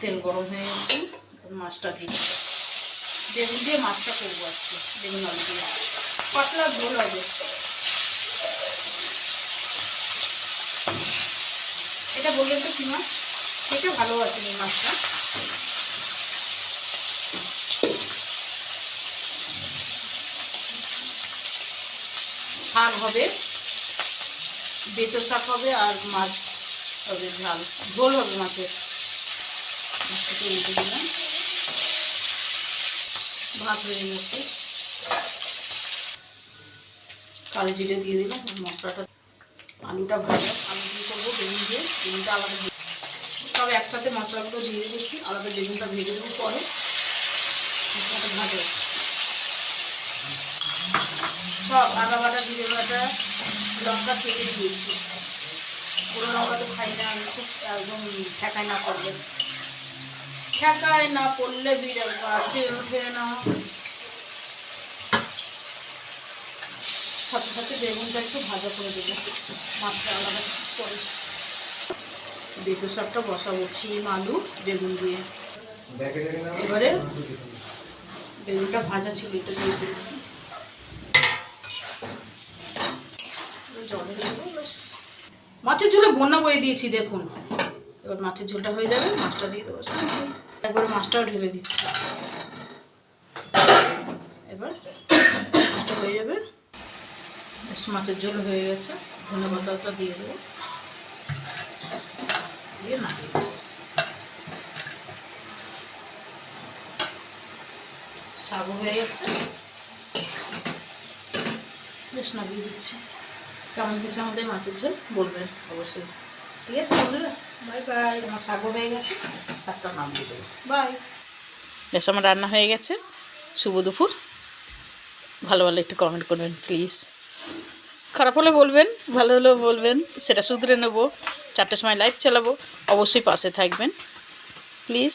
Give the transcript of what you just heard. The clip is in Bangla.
তেল গরম হয়ে গেছে মাছটা দিয়ে। বেগুন দিয়ে মাছটা করব আজকে, বেগুন আলু দিয়ে। পাতলা ঝোল হবে। এটা বললেন তো কি মাছ এটা ভালো আছে এই মাছটা। শাক হবে বেতো শাক হবে আর মাছ হবে ঝাল। ঝোল হবে মাছের মাছটাকে উল্টে দিলাম ভাত হয়ে গেছে। কালো জিরে দিয়ে দিলাম, মশলাটা। আলুটা আলু দিয়ে করব বেগুন দিয়ে, বেগুনটা আলাদা সব একসাথে মশলাগুলো দিয়ে দিচ্ছি, আলাদা বেগুনটা ভেজে দেবো পরে। মশলাটা সব আদা বাটা, জিরে বাটা, লঙ্কা থেকে দিয়েছি। পুরো লঙ্কা তো খাই না, আমি খুব একদম ঠেকায় না করলে ঠেকায় না পড়লে বাড়তে ওঠে না। সাথে বেগুনটা একটু ভাজা করে দেবো। মাছটা আলাদা করে। বেগুন শাকটা বসাবো, ছিম, আলু, বেগুন দিয়ে। এবারে বেগুনটা ভাজা ছিল, এটা দিয়ে মাছের ঝোলে বন্যা বয়ে দিয়েছি, দেখুন। এবার মাছের ঝোলটা হয়ে যাবে, মাছটা দিয়ে দেবো। একবার মাছটাও ঢেলে দিচ্ছি। এবার মাছটা হয়ে যাবে। বেশ মাছের ঝোল হয়ে গেছে। ধনে পাতাটা দিয়ে দেবো। দিয়ে না শাক হয়ে গেছে। বেশ না দিয়ে দিচ্ছি। কেমন হয়েছে আমাদের মাছের ঝোল? বলবেন অবশ্যই। ঠিক আছে বন্ধুরা বাই বাই আমার শাকও হয়ে গেছে। শাকটা নাম দিয়ে দেবো। বাই বেশ, আমার রান্না হয়ে গেছে। শুভ দুপুর। ভালো ভালো একটু কমেন্ট করবেন প্লিজ খারাপ হলে বলবেন, ভালো হলেও বলবেন, সেটা শুধরে নেব, চারটের সময় লাইভ চালাবো, অবশ্যই পাশে থাকবেন। প্লিজ